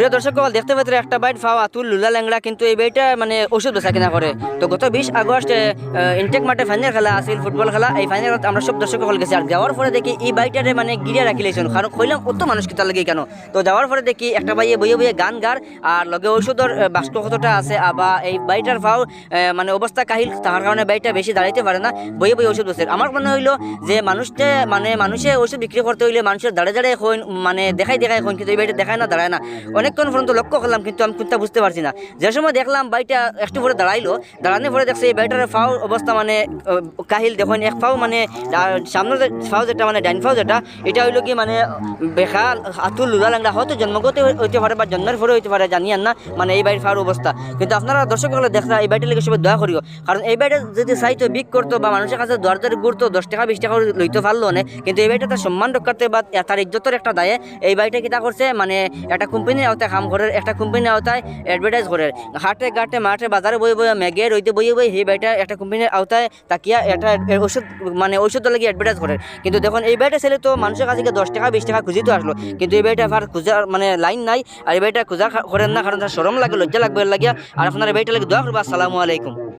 প্রিয় দর্শক দেখতে পেতে একটা বাইট ফাওয়া তুল লুলা ল্যাংড়া কিন্তু এই বাইটা মানে ওষুধ বেচা কিনা করে। তো গত বিশ আগস্ট ইনটেক মাঠে ফাইনাল খেলা আছিল ফুটবল খেলা। এই ফাইনালত আমরা সব দর্শক সকল গেছি। আর যাওয়ার পরে দেখি এই বাইটারে মানে গিরিয়া রাখি লেছেন কারণ কইলাম অত মানুষ কিতা লাগে কেন? তো যাওয়ার পরে দেখি একটা বাইয়ে বইয়ে বইয়ে গান গার আর লগে আহ, বাক্স কতটা আছে আবার এই বাইটার ফাও মানে অবস্থা কাহিল তার কারণে বাইটা বেশি দাঁড়াইতে পারে না। বইয়ে বইয়ে ওষুধ বসে আমার মনে হইল যে মানুষটা মানে মানুষে ওষুধ বিক্রি করতে হইলে মানুষের দাঁড়ে দাঁড়িয়ে মানে দেখাই হইন কিন্তু এই বাইটা দেখায় না দাঁড়ায় না। অনেকক্ষণ পর্যন্ত লক্ষ্য করলাম, কিন্তু আমি কোনটা বুঝতে পারছি না। যে সময় দেখলাম বাইটা একটু পরে দাঁড়াইলো, দাঁড়ানোর পরে দেখছি এই বাইটার ফাও অবস্থা মানে কাহিল দেখুন এক ফাও মানে সামনে ফাও যেটা মানে ডাইন ফাও যেটা, এটা হইল কি মানে বেখাল আতুল, লুলা লাংড়া হয়তো জন্মগত হইতে পারে বা জন্মের পরে হইতে পারে, জানি না মানে এই বাড়ির ফাওয়ার অবস্থা। কিন্তু আপনারা দর্শক হলে দেখা এই বাড়িটা লেগে সবাই দয়া করিও। কারণ এই বাড়িটা যদি চাইতো, বিক করতো বা মানুষের কাছে দর দরে ঘুরতো দশ টাকা, বিশ টাকা লইতে পারল না, কিন্তু এই বাড়িটা তার সম্মান রক্ষার্থে বা তার ইজ্জতের একটা দায়ে, এই বাড়িটা কিতা করছে মানে একটা কোম্পানির আওতায় কাম করে একটা কোম্পানির আওতায় অ্যাডভার্টাইজ করে। হাটে, ঘাটে, মাঠে, বাজারে বই বই মেঘে রইতে বই বই সেই বাড়িটা একটা কোম্পানির আওতায় তাকিয়া একটা ওষুধ মানে ঔষধ লাগে অ্যাডভার্টাইজ করে। কিন্তু দেখুন, এই বাড়িটা ছেলে তো মানুষের কাছে দশ টাকা, বিশ টাকা খুঁজিতে আসলো। কিন্তু এই বাড়িটা আর খুঁজার মানে লাইন নাই। আর এই বাড়িটা খুঁজা করেন না, কারণ তার সরম লাগে, লজ্জা লাগবে লাগিয়া। আর আপনার এই বাড়িটা লাগে দোয়া করব। আসসালামু আলাইকুম।